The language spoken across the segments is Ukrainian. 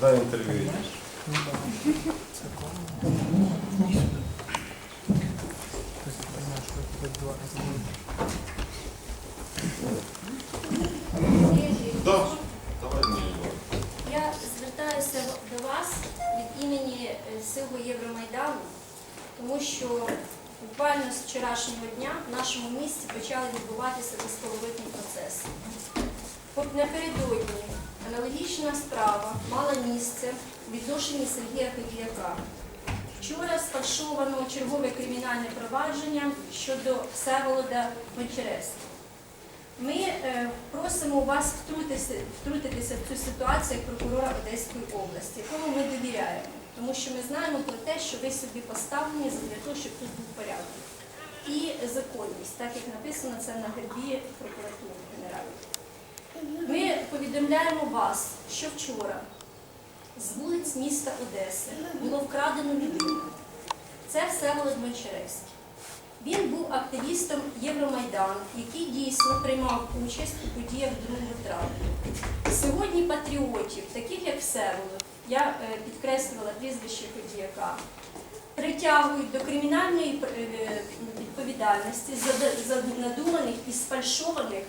Дай інтерв'ю. Я звертаюся до вас від імені е, Силу Євромайдану, тому що буквально з вчорашнього дня в нашому місті почали відбуватися безполовитні процеси. Напередодні аналогічна справа мала місце у відношенні Сергія Ходіяка. Вчора сфальшовано чергове кримінальне провадження щодо Всеволода Гончаревського. Ми е, просимо вас втрутитися, втрутитися в цю ситуацію як прокурора Одеської області, якому ми довіряємо, тому що ми знаємо про те, що ви собі поставлені для того, щоб тут був порядок. І законність, так як написано це на гербі прокуратури генеральної. Ми повідомляємо вас, що вчора з вулиць міста Одеси було вкрадено людину. Це Всеволод Гончаревський. Він був активістом Євромайдану, який дійсно приймав участь у подіях 2 травня. Сьогодні патріотів, таких як Всеволод, я е, підкреслювала прізвище Ходіяка, притягують до кримінальної е, відповідальності за, надуманих і сфальшованих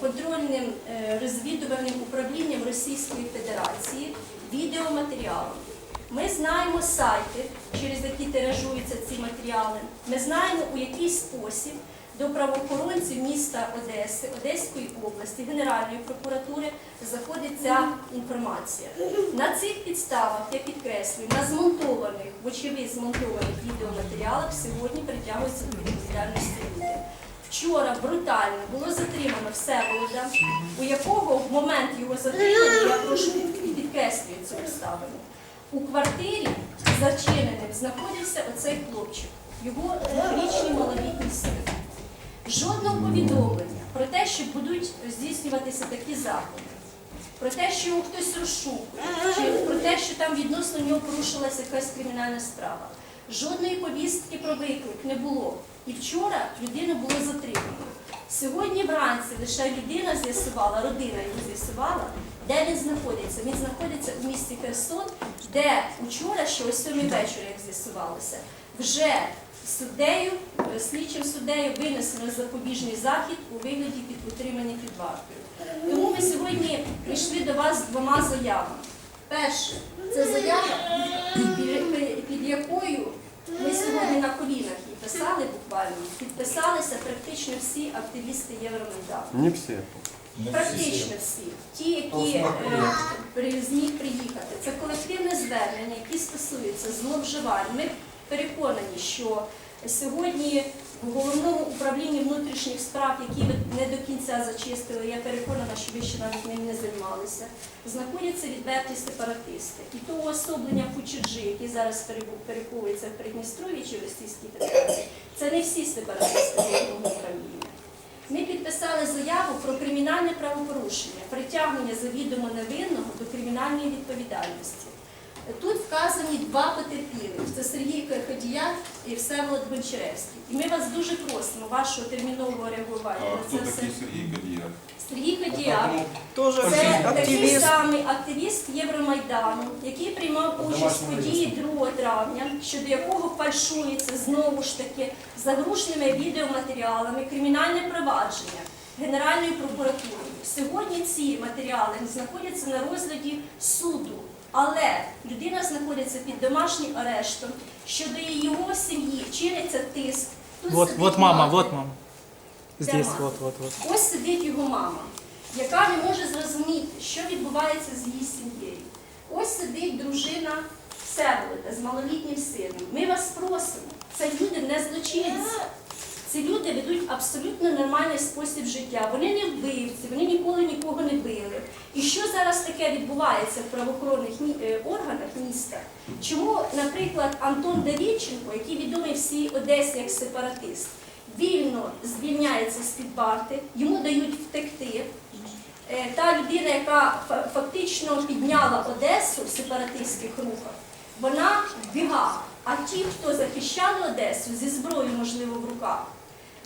контрольним е, розвідувальним управлінням Російської Федерації відеоматеріалом. Ми знаємо сайти, через які тиражуються ці матеріали. Ми знаємо, у який спосіб до правоохоронців міста Одеси, Одеської області, Генеральної прокуратури заходить ця інформація. На цих підставах, я підкреслюю, на змонтованих, вочевидь змонтованих відеоматеріалах сьогодні притягуються до відповідальності. Вчора брутально було затримано Всеволода, у якого в момент його затримання, я прошу підкреслюю цю обставину, у квартирі зачиненим знаходився оцей хлопчик, його річний малолітній син. Жодного повідомлення про те, що будуть здійснюватися такі заходи, про те, що його хтось розшукує, чи про те, що там відносно нього порушилася якась кримінальна справа. Жодної повістки про виклик не було. І вчора людину було затримано. Сьогодні вранці лише людина з'ясувала, родина його з'ясувала, де він знаходиться. Він знаходиться у місті Херсон, де вчора, ще о сьомій вечора, як з'ясувалося, вже суддею, е, слідчим суддею винесено запобіжний захід у вигляді під утримання під вартою. Тому ми сьогодні прийшли до вас з двома заявами. Перше, це заява, під- під якою ми сьогодні на колінах і писали буквально, підписалися практично всі активісти Євромайдану. Не всі. Практично всі. Ті, які е, зміг приїхати. Це колективне звернення, які стосуються зловживань. Ми переконані, що сьогодні в головному управлінні внутрішніх справ, які ви не до кінця зачистили, я переконана, що ви ще навіть ним не займалися, знаходяться відверті сепаратисти. І того особлення Кучерджи, який зараз переховується в Придністров'ї чи в Російській Федерації, це не всі сепаратисти головного управління. Ми підписали заяву про кримінальне правопорушення, притягнення завідомо невинного до кримінальної відповідальності. Тут вказані два потерпілих це Сергій Ходіяк і Всеволод Гончаревський. І ми вас дуже просимо вашого термінового реагування А на хто це все. такий Сергій Гадіяк? Сергій Тоже це такий самий активіст Євромайдану, який приймав участь в події 2 травня, щодо якого фальшується знову ж таки заглушними відеоматеріалами кримінальне провадження Генеральною прокуратурою. Сьогодні ці матеріали знаходяться на розгляді суду, але людина знаходиться під домашнім арештом. Щодо його сім'ї чиниться тиск. Тут Вот, сидить вот мама, мати. вот мама. Здесь, мама? вот, вот, вот. Ось сидить його мама, яка не може зрозуміти, що відбувається з її сім'єю. Ось сидить дружина Всеволода з малолітнім сином. Ми вас просимо. Це люди не злочинці. Ці люди ведуть абсолютно нормальний спосіб життя. Вони не вбивці, вони ніколи нікого не били. І що зараз таке відбувається в правоохоронних е, органах міста? Чому, наприклад, Антон Давідченко, який відомий всій Одесі як сепаратист, вільно звільняється з-під варти, йому дають втекти. Е, Та людина, яка фактично підняла Одесу в сепаратистських рухах, вона вбігала. А ті, хто захищали Одесу зі зброєю, можливо, в руках,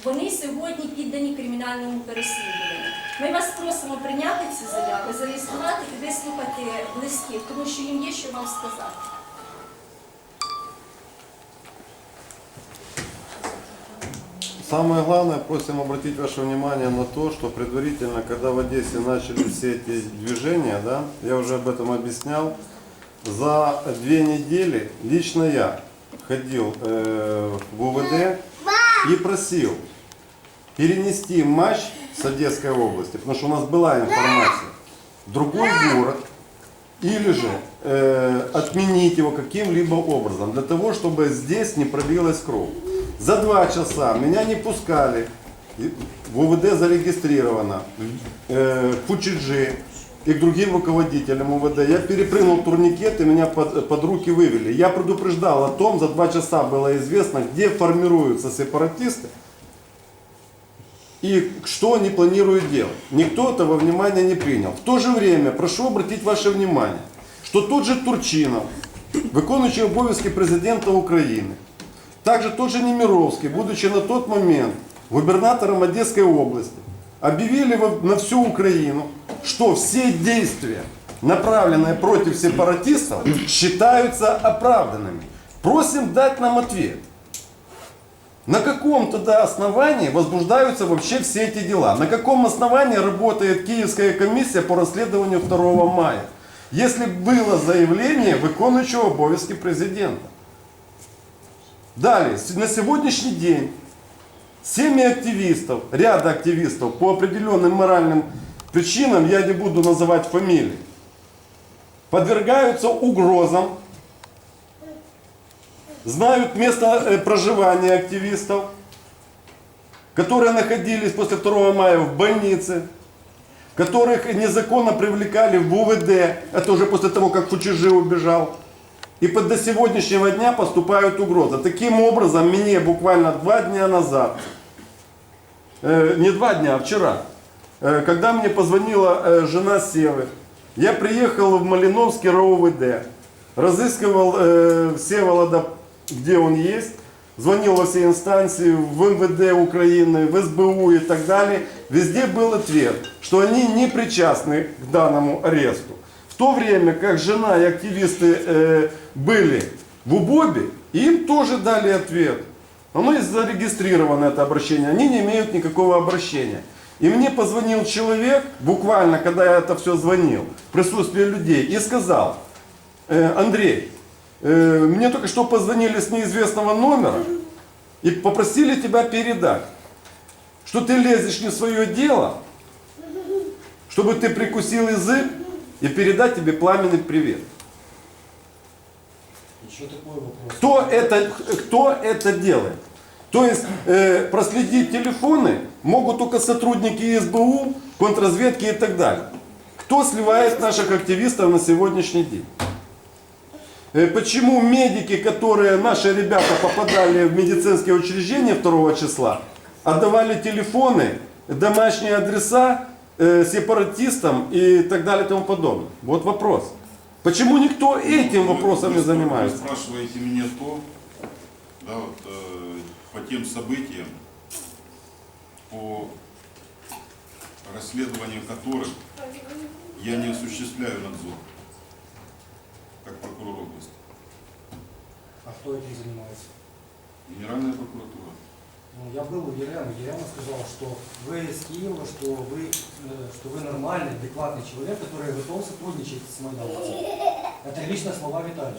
вони сьогодні піддані кримінальному переслідуванню. Ми вас просимо прийняти ці заяви, зареєструвати і вислухати близьких, тому що їм є що вам сказати. Самое главное, просим обратить ваше внимание на то, что предварительно, когда в Одессе начали все эти движения, да, я уже об этом объяснял, за две недели лично я ходил э, в УВД и просил перенести матч с Одесской области, потому что у нас была информация, в другой город, или же э, отменить его каким-либо образом, для того, чтобы здесь не пробилась кровь. За два часа меня не пускали, в УВД зарегистрировано, э, Фучиджи и к другим руководителям УВД. Я перепрыгнул турникет и меня под, под руки вывели. Я предупреждал о том, за два часа было известно, где формируются сепаратисты, и что они планируют делать. Никто этого внимания не принял. В то же время прошу обратить ваше внимание, что тот же Турчинов, виконуючий обов'язки президента України, также тот же Немировский, будучи на тот момент губернатором Одесской области, объявили во- на всю Украину, что все действия, направленные против сепаратистов, считаются оправданными. Просим дать нам ответ. На каком тогда основании возбуждаются вообще все эти дела? На каком основании работает Киевская комиссия по расследованию 2 мая? Если было заявление виконуючого обов'язки президента. Далее, на сегодняшний день семьи активистов, ряда активистов по определенным моральным причинам, я не буду называть фамилии, подвергаются угрозам, знают место э, проживания активистов, которые находились после 2 мая в больнице, которых незаконно привлекали в УВД, это уже после того, как Фучижи убежал. И под до сегодняшнего дня поступают угрозы. Таким образом, мне буквально два дня назад, э, не два дня, а вчера, э, когда мне позвонила э, жена Севы, я приехал в Малиновский РОВД, разыскивал э, Всеволода, где он есть, звонил во все инстанции, в МВД Украины, в СБУ и так далее. Везде был ответ, что они не причастны к данному аресту. В то время как жена и активисты э, были в УБОБе, им тоже дали ответ. Оно и зарегистрировано, это обращение. Они не имеют никакого обращения. И мне позвонил человек, буквально, когда я это все звонил, в присутствии людей, и сказал, «Э, Андрей, э, мне только что позвонили с неизвестного номера и попросили тебя передать, что ты лезешь не в свое дело, чтобы ты прикусил язык и передать тебе пламенный привет. Еще такой вопрос. Кто это, кто это делает? То есть э, проследить телефоны могут только сотрудники СБУ, контрразведки и так далее. Кто сливает наших активистов на сегодняшний день? Э, Почему медики, которые наши ребята попадали в медицинские учреждения 2 числа, отдавали телефоны, домашние адреса э, сепаратистам и так далее и тому подобное? Вот вопрос. Почему никто этим вопросом не Вы занимается? спрашиваете меня то, да, вот, э, по тем событиям, по расследованию которых я не осуществляю надзор, как прокурор области. А кто этим занимается? Генеральная прокуратура. Ну, я был у Еремы. Ерема сказал, что вы из Киева, что вы, э, что вы нормальный, адекватный человек, который готов сотрудничать с майдановцами. Это лично слова Виталия.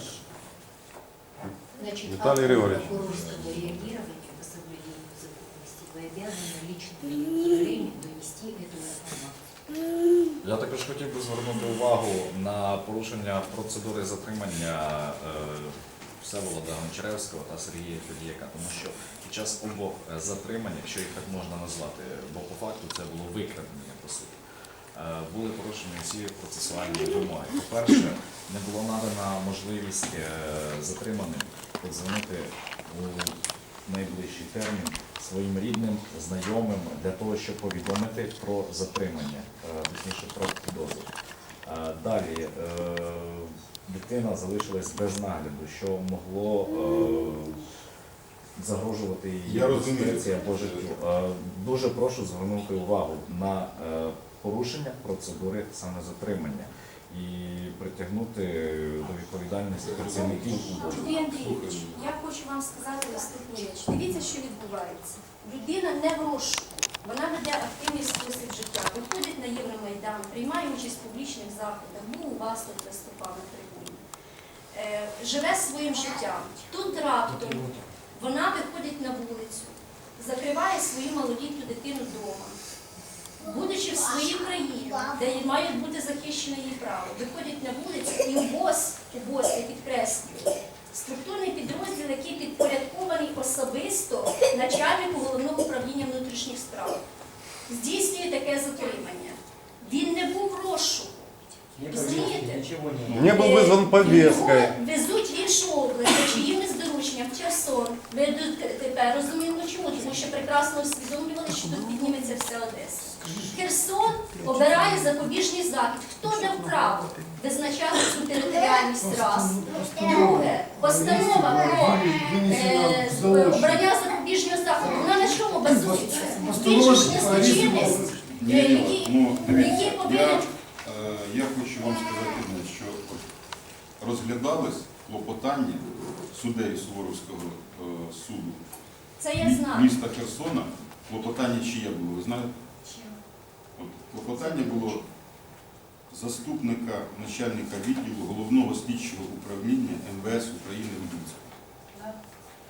Значит, Виталий Григорьевич. прокурорского реагирования по соблюдению законности вы обязаны лично донести эту информацию. Я також хотів би звернути увагу на порушення процедури затримання е, Всеволода Гончаревського та Сергія Федіяка, тому що під час обох е, затримань, якщо їх так можна назвати, бо по факту це було викрадення по суті, е, були порушені всі процесуальні вимоги. По-перше, не було надана можливість затриманим подзвонити у найближчий термін своїм рідним, знайомим для того, щоб повідомити про затримання, е, точніше про підозру. Е, Далі е, дитина залишилась без нагляду, що могло загрожувати її безпеці або життю. Дуже прошу звернути увагу на порушення процедури саме затримання і притягнути до відповідальності працівників Андрій Андрійович, я хочу вам сказати наступну річ. Дивіться, що відбувається. Людина не в розшуку. Вона веде активний спосіб життя, виходить на Євромайдан, приймає участь в публічних заходах, був у вас тут виступав на трибуні. Е, живе своїм життям. Тут раптом вона виходить на вулицю, закриває свою малолітню дитину вдома Будучи в своїй країні, де мають бути захищені її права, виходять на вулицю і УБОС, УБОС, я підкреслюю, структурний підрозділ, який підпорядкований особисто начальнику головного управління внутрішніх справ, здійснює таке затримання. Він не був в розшуку. Не Розумієте? повестки, ничего не было. Не был вызван повесткой. Його везуть в іншу область, за в Херсон. Ведуть тепер розуміємо чому, тому що прекрасно усвідомлювали, що тут підніметься вся Одеса. Херсон обирає запобіжний захід. Хто дав право визначати цю територіальність раз? Друге, постанова про е, обрання запобіжного заходу. Вона на чому базується? Не ні, який ну, дивіться, який я, повинен е, я хочу вам сказати що от розглядались клопотання суддею Суворовського е, суду це я знаю. міста Херсона. Клопотання чиє було, ви знаєте? От, клопотання було заступника начальника відділу головного слідчого управління МВС України Рудницького.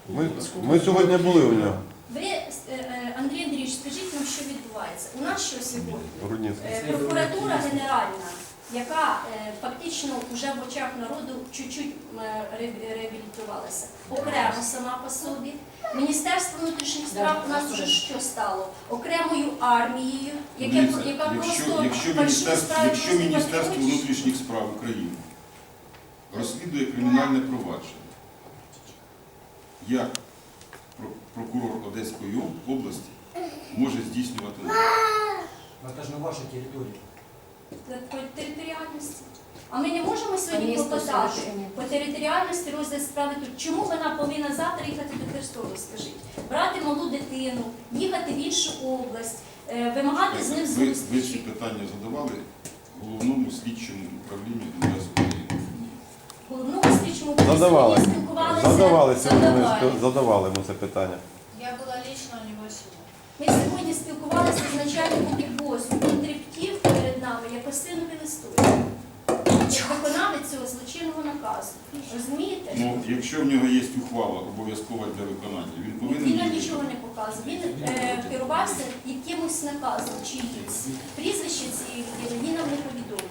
Ми, ми сьогодні були у нього. Ви, е, е, Андрій Андрійович, скажіть нам, що відбувається. У нас що сьогодні? Рудницький. Е, Прокуратура генеральна, яка е, фактично вже в очах народу чуть-чуть реабілітувалася, окремо сама по собі. Міністерство внутрішніх справ у нас уже що стало? Окремою армією, яке, Дивіться, яка якщо, просто якщо, міністерство, якщо Міністерство внутрішніх справ України розслідує кримінальне провадження, як прокурор Одеської області може здійснювати нагляд? Но на вашей территории. По територіальності. А ми не можемо сьогодні совершення. по територіальності розгляд справи тут. Чому вона повинна завтра їхати до Херсону, скажіть? Брати малу дитину, їхати в іншу область, е, вимагати з ним Ви, ви ці питання задавали головному слідчому управлінню МВС України? Головному слідчому Задавали. спілкувалися. Задавали Задавали. задавали ми це питання. Я была лично у него сегодня. Ми сьогодні спілкувалися з начальником підвозу. Він трептів перед нами, як осинові листочки. Як виконавець цього злочинного наказу. Розумієте? Ну, якщо в нього є ухвала обов'язкова для виконання, він повинен Він нам нічого не показував. Він е, керувався якимось наказом чиїмсь. Прізвище цієї людини він нам не повідомив.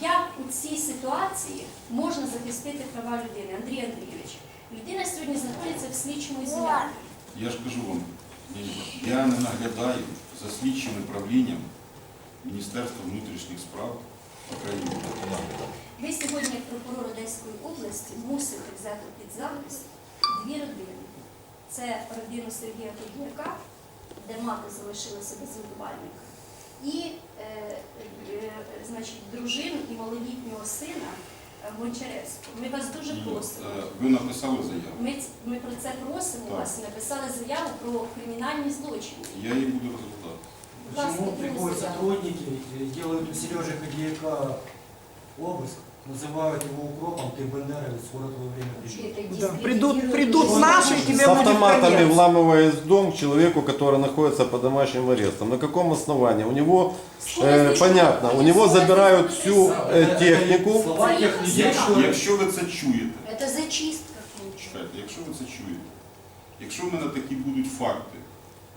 Як у цій ситуації можна захистити права людини? Андрій Андрійович, людина сьогодні знаходиться в слідчому ізоляторі. Я ж кажу вам, я не наглядаю за слідчим управлінням Міністерства внутрішніх справ України. Ви сьогодні, як прокурор Одеської області, мусите взяти під захист дві родини. Це родину Сергія Тодняка, де мати залишилася без виховальника, і е, е, значить, дружину і малолітнього сина Гончаревського. Ми вас дуже просимо. е, Ви написали заяву. Ми, ми про це просимо Так. вас написали заяву про кримінальні злочини. Я її буду розглядати. Почему приходять приходят сотрудники, э, делают у Сережи Ходяка обыск, называют его укропом, ты бандеровец, скоро твое время придет. Да, придут, придут наши, и С тебе будет автоматами конец. вламываясь в дом к человеку, который находится под домашним арестом. На каком основании? У него, э, понятно, у него забирают всю Это- э, это технику. Слова тех людей, что... Якщо ви це чуєте, Це зачистка. чекайте, якщо ви це чуєте, якщо в мене такі будуть факти,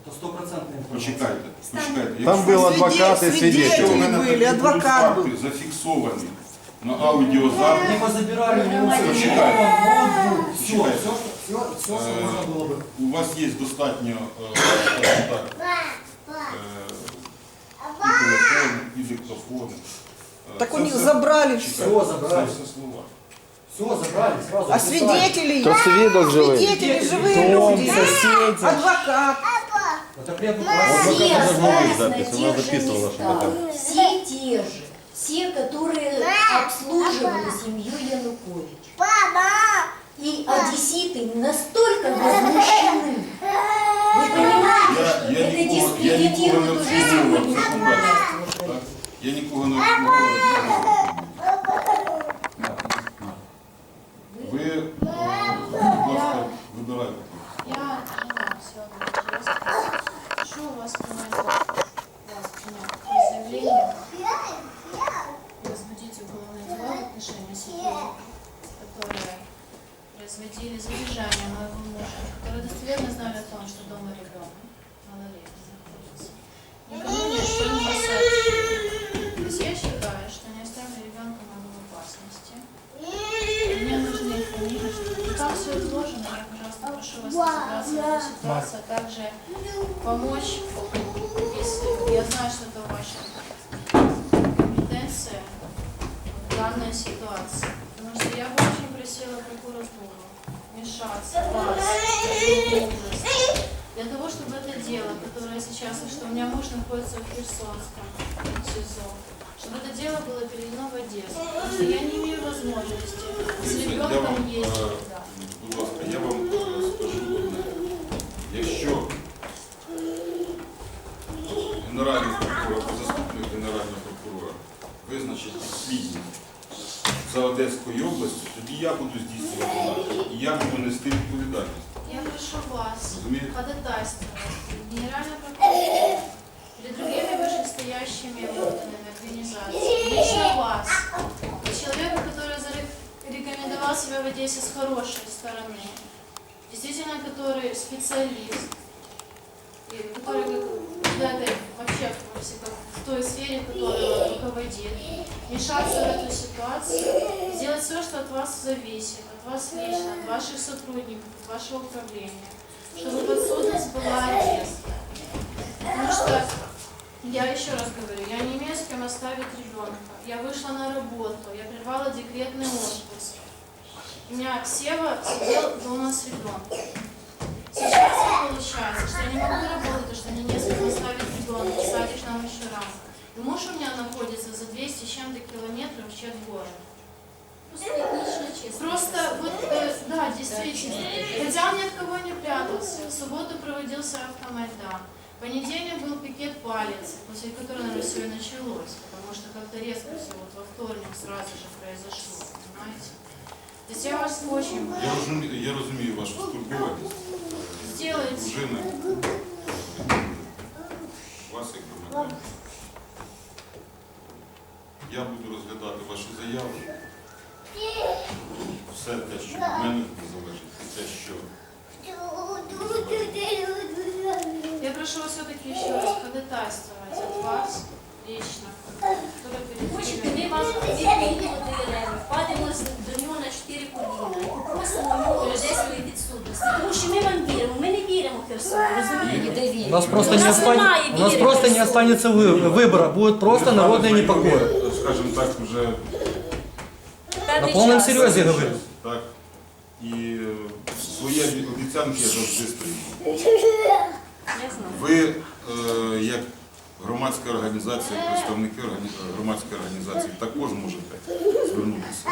Это стопроцентная информация. почекайте, почекайте. Там якщо- был адвокат и Свидетели свидетель. Якщо в мене були, такі будуть адвокат факти зафіксовані на аудіозапис, Они позабирали у него Почекай. телефон, ноутбук, все, Почекай. все, все, все, что Э, можно было бы. у вас є достатньо е, скажімо так, е, і телефони, і диктофони. Е, Так у це них все- забрали чекайте, все. Всё забрали. Це все слова. Все, забрали, сразу. А записали. свидетели, То свідок живий. свидетели живые Дом, люди, соседи. адвокат. Это при Вот адвокате. Все как должно быть остались на запись, она тех же записывала, что местах. это. Все те же, все, которые обслуживали семью Януковича. И одесситы настолько возмущены. Вы понимаете, Я, я, это нікого, я нікого не дискредитирует уже обслуговував, сегодня. це по-перше. Так? Я нікого не обслуговував. Ви, е, будь ласка, вибирайте. Я жена Всеволода чтобы это дело было переведено в Одессу. Потому что я не имею возможности с Дивіться, я ребенком вам, ездить е, туда. будь ласка, я вам е, скажу одне. Якщо Генеральний прокурор, заступник Генерального прокурора визначить підслідність за Одеською областю, тоді я буду здійснювати нагляд і я буду нести відповідальність. Я прошу вас Розумієте? ходатайствовать перед Генеральной прокуратурой, перед другими вышестоящими органами организациями, лично вас, человека, который зарекомендовал себя в Одессе с хорошей стороны, действительно, который специалист, и который этой, вообще во как в той сфере, он руководит, вмешаться в эту ситуацию, сделать все, что от вас зависит, от вас лично, от ваших сотрудников, от вашего управления, чтобы подсудность была Одесса. Потому что, я еще раз говорю, я не имею с кем оставить ребенка. Я вышла на работу, я прервала декретный отпуск. У меня Сева сидел дома с ребенком. Сейчас получается, что я не могу работать, что мне не с кем оставить ребенка, садик нам еще рано. И муж у меня находится за 200 с чем-то километров в етнічно чисто. Просто вот, э, да, действительно. Хотя он ни от кого не прятался. В субботу проводился автомайдан В понедельник был пикет палец, после которого, наверное, все и началось. Потому что как-то резко все вот во вторник сразу же произошло, понимаете? То есть я вас очень Я розумію, я розумію вашу стурбованість. сделайте. Дружина. Вас як громадян. Я буду розглядати вашу заяву. Все те, що від мене залежить, і те, що Я прошу вас все-таки еще раз ходатайствовать от вас лично, который перед Хочете, вами- ми вам відповімо до Єреми, впадемо з- до нього на чотири коліна і попросимо його одеської підсудності. Тому що ми вам віримо, ми не віримо Херсону, розумієте? У нас просто У не нас немає останется, у нас віри просто в не суд. останется вы- выбора, будет просто Ми народная з вами непокора. знайомі, Скажімо так, вже На Певний полном час. серьезе говорю. так. І е, свої обіцянки я завжди стою. громадська організація, представники органі- громадської організації, також можете звернутися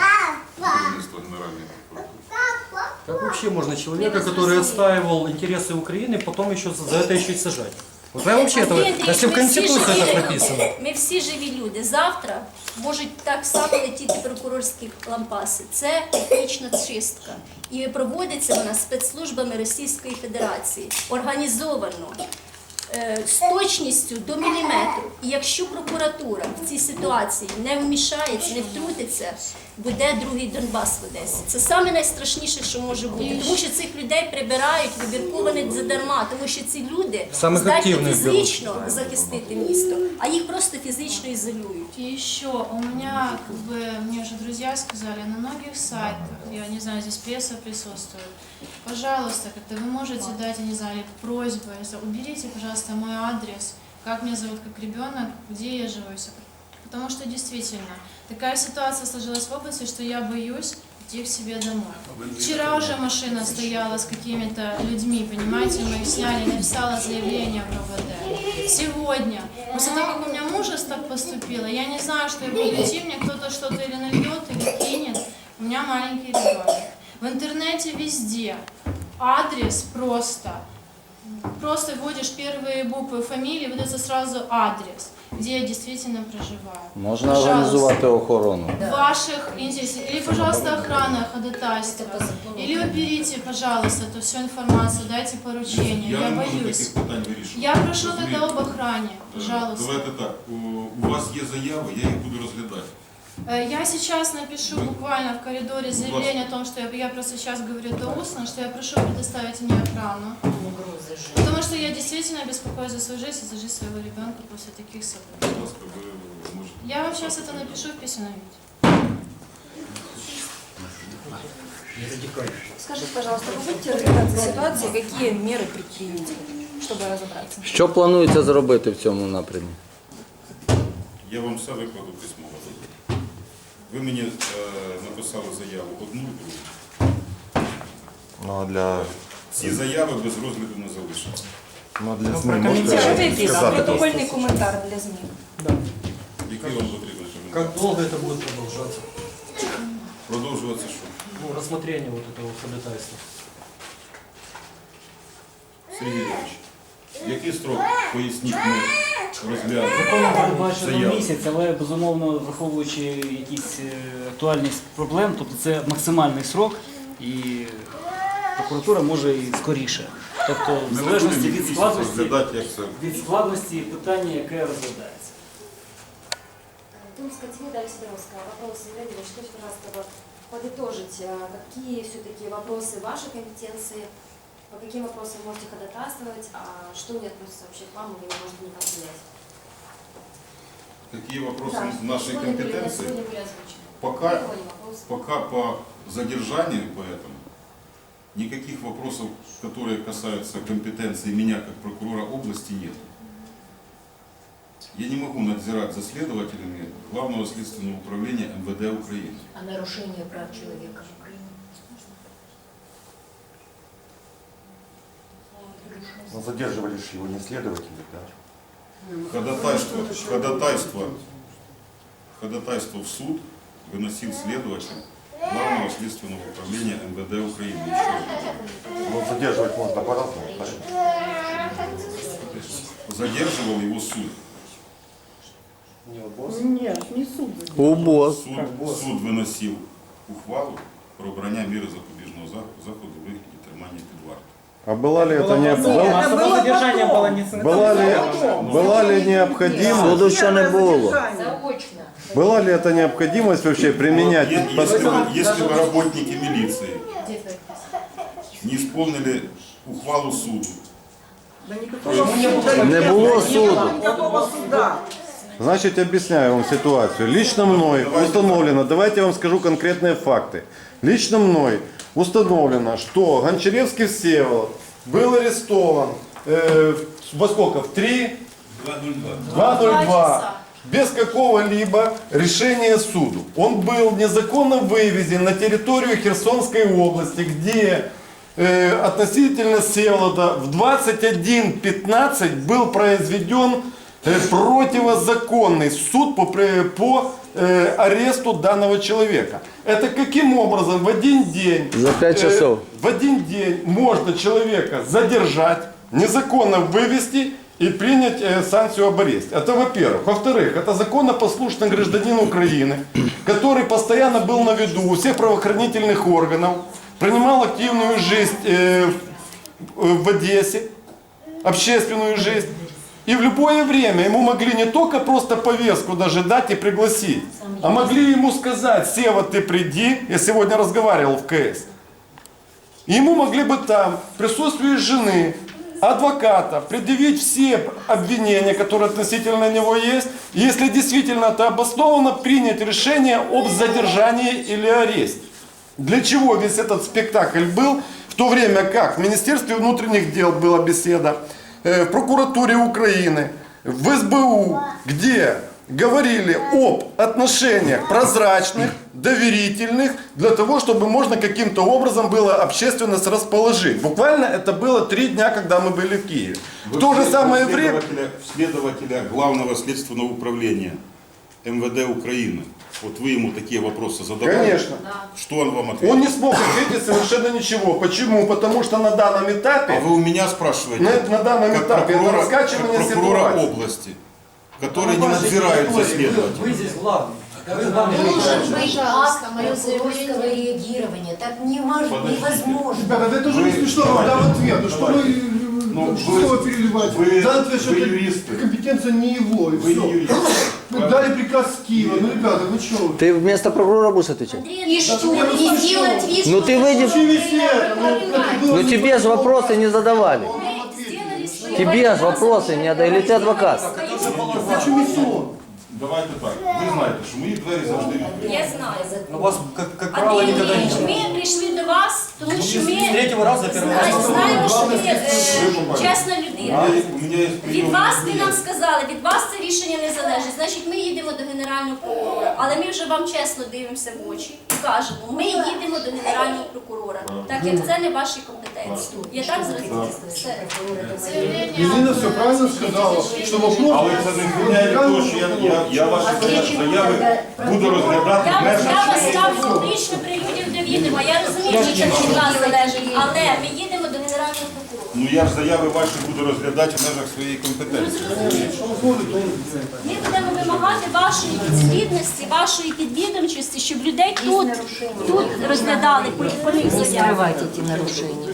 до керівництва Генеральної прокуратури. Как вообще можно человека, который отстаивал интересы Украины, потом еще за это еще и сажать? Вот прям вообще Андрій этого, Андрійович, если в ми всі Конституции живі это люди. прописано. Ми всі живі люди. Завтра можуть так само летіти прокурорські лампаси. Це етнічна чистка. І проводиться вона спецслужбами Російської Федерації. Організовано. е, З точністю до міліметру. І якщо прокуратура в цій ситуації не вмішається, не втрутиться, буде другий Донбас в Одесі. Це саме найстрашніше, що може бути. Тому що цих людей прибирають вибірково не задарма, тому що ці люди Самих здатні фізично захистити місто, а їх просто фізично ізолюють. И еще у меня, как бы, мне уже друзья сказали, на многих сайтах, я не знаю, здесь пресса присутствует, пожалуйста, как-то вы можете дать, я не знаю, просьбу, уберите, пожалуйста, мой адрес, как меня зовут как ребенок, где я живу, потому что действительно такая ситуация сложилась в области, что я боюсь идти к себе домой. Вчера уже машина стояла с какими-то людьми, понимаете, мы их сняли, написала заявление в РОВД. Сегодня, после того, как у меня муж так поступила, я не знаю, что я буду идти, мне кто-то что-то или нальет, или кинет. У меня маленький ребенок. Вы интернете везде. Адрес просто. Просто вводишь первые буквы фамилии, выдается сразу адрес, где я действительно проживаю. Можна Пожалуйста. організувати охорону. ваших интересов. Или, пожалуйста, охрана ходатайства. Или уберите, пожалуйста, эту всю информацию, дайте поручение. Я, Я не можу боюсь. таких питань вирішувати. Я прошу Розумієте? тогда об охране, Е, пожалуйста. Давайте так, у- у вас є заяви, я їх буду розглядати. Э, Я сейчас напишу Вы- буквально в коридоре заявление о том, что я, я просто сейчас говорю это устно, что я прошу предоставить мне охрану. Угрозы же. Потому что я действительно беспокоюсь за свою жизнь и за жизнь своего ребенка после таких событий. Будь ласка, ви можете. Я вам сейчас это напишу в письменном виде. Скажите, пожалуйста, вы будете разбираться в ситуации, какие меры предпримете, чтобы разобраться? Що планується зробити в цьому напрямі? Я вам все викладу письмово. Ви мені е, написали заяву одну і другу. Ну а для, Ці заяви без розгляду не залишаться. ну, для СМІ Можете якийсь протокольний коментар для ЗМІ? Який вам потрібен коментар? Как долго это будет продолжаться? Продовжуватися що? Ну, рассмотрение вот этого ходатайства. Сергій Ігорович, який строк, поясніть розглянемо Законом передбачено заяву? місяць, але безумовно враховуючи якісь е, актуальність проблем, тобто це максимальний срок, і прокуратура може і скоріше. Тобто, в Ми не залежності будемо від місяць складності, розглядати, як це. від складності питання, яке розглядається. Томская ТВ, Дарья Сидоровская. Вопрос, Юрий Леонидович, скажите, пожалуйста, вот подытожить, а, какие все-таки вопросы вашей компетенции, по каким вопросам вы можете ходатайствовать, а что не относится вообще к вам или вы можете не влиять? Какие вопросы Да, в нашей были- компетенции? Были. Пока, пока по задержанию по этому никаких вопросов, которые касаются компетенции меня как прокурора области, нет. Я не могу надзирать за следователями Главного следственного управления МВД Украины. А нарушение прав человека в Украине? Ну, задерживали же его не следователи, да? Ходатайство, ходатайство, ходатайство в суд выносил следователь Главного следственного управления МВД Украины. Еще раз. Ну, задерживать можно по-разному, правильно? Задерживал его суд. УБОС. Суд, суд виносив ухвалу про обрання міри запобіжного за- заходу в вигляді тримання під вартою. А была ли это не... У нас само задержання було не Была ли, была ли необходимость, Суду ще не було. Заочно. была ли это необходимость вообще применять Е- Если бы, если бы работники милиции не исполнили ухвалу суду, Не було суду. Значит, объясняю вам ситуацию. Лично мной установлено, давайте я вам скажу конкретные факты. Лично мной установлено, что Гончаревский Всеволод был арестован э, во сколько? В 3? 2.02. часа. Без какого-либо решения суду. Он был незаконно вывезен на территорию Херсонской области, где э, относительно Всеволода в 21.15 был произведен противозаконный суд по, по э, аресту данного человека. Это каким образом в один день За пять э, часов. в один день можно человека задержать, незаконно вывести и принять э, санкцию об аресте. Это во-первых. Во-вторых, это законопослушный гражданин Украины, который постоянно был на виду у всех правоохранительных органов, принимал активную жизнь э, в, в Одессе, общественную жизнь. И в любое время ему могли не только просто повестку даже дать и пригласить, а могли ему сказать, Сева, ты приди, я сегодня разговаривал в КС. И ему могли бы там, в присутствии жены, адвоката, предъявить все обвинения, которые относительно него есть. Если действительно это обосновано, принять решение об задержании или аресте. Для чего весь этот спектакль был, в то время как в Министерстве внутренних дел была беседа, в прокуратуре Украины, в СБУ, где говорили об отношениях прозрачных, доверительных, для того, чтобы можно каким-то образом было общественность расположить. Буквально это было три дня, когда мы были в Киеве. В то же Вы самое время... следователя, следователя Главного следственного управления МВД Украины. Вот вы ему такие вопросы задавали. Конечно. Что он вам ответил? Он не смог ответить совершенно ничего. Почему? Потому что на данном А этапе, вы у меня спрашиваете, на, на данном как этапе это прокурора, раскачивание как прокурора ситуации. области, который не На вашей надзирает за территории вы- следователем. Вы здесь главный. Вы главный Должен руководитель. быть Пожалуйста, акт мое прокурорского заявление. реагирования. Так не может, Подождите. невозможно. Ребята, это уже Вы- не смешно, давайте. дам ответ. Ну что Давайте. вы, Ну, ну, вы- что вы переливаете? вы- Дал ответ, что вы это юристы. компетенция не его, и Вы все. не юрист. Вы дали приказ с Киева. Ну, ребята, вы что? вы? Ты вместо прокурора будешь отвечать? Андрій И что? Андрійович, И сделать вид, Ну что ты выйдешь, Вообще весь это, ну, это было ну не тебе же по-другому. вопросы не задавали. ми зробили свої Тебе же вопросы не дали, или ты адвокат? Почему не сон? Давайте так. Ви знаєте, що мої двері завжди відкриті. Я знаю. Но вас, как, как правило, Андрій никогда не Андрійович, было. ми прийшли до вас, тому що С ми третьего раза, первый раз. знаємо, знаємо, що ви е, чесна У людина. мене є- У мене є Від прийом. вас ви нам сказали, від вас це рішення не залежить. Значить, ми їдемо до генерального прокурора. Але ми вже вам чесно дивимося в очі і кажемо, ми їдемо до генерального прокурора, так як це не ваші компетенції. Я так зрозуміла? Все. Ирина все правильно сказала, что вопрос... Але це не зміняє того, що я, я, я ваші заяви буду розглядати в Я, межах вас ставлю публічно при людях до відома. Я розумію, що це не від вас залежить, але ми їдемо до генерального прокурора. Ну я ж заяви ваші буду розглядати в межах своєї компетенції. Ми будемо вимагати вашої підслідності, вашої підвідомчості, щоб людей тут, тут розглядали по, по них Не заяви. скрывайте эти нарушения.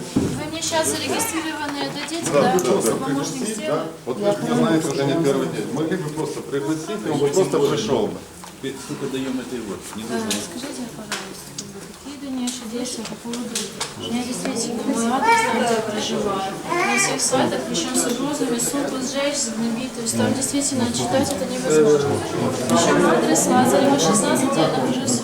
Сейчас зарегистрированные дадите, да? Просто помощник сделает? Вот вы же знаете уже не первый день. Могли бы просто пригласить, и он бы просто пришел бы. Скажите, пожалуйста, как бы, какие дальнейшие действия по поводу... У меня действительно мой адрес, там, где я проживаю, на всех сайтах, причем с угрозами суд сжечь, загнобить, то есть там действительно читать это невозможно. Причем адрес Лазарева, 16, я нахожусь.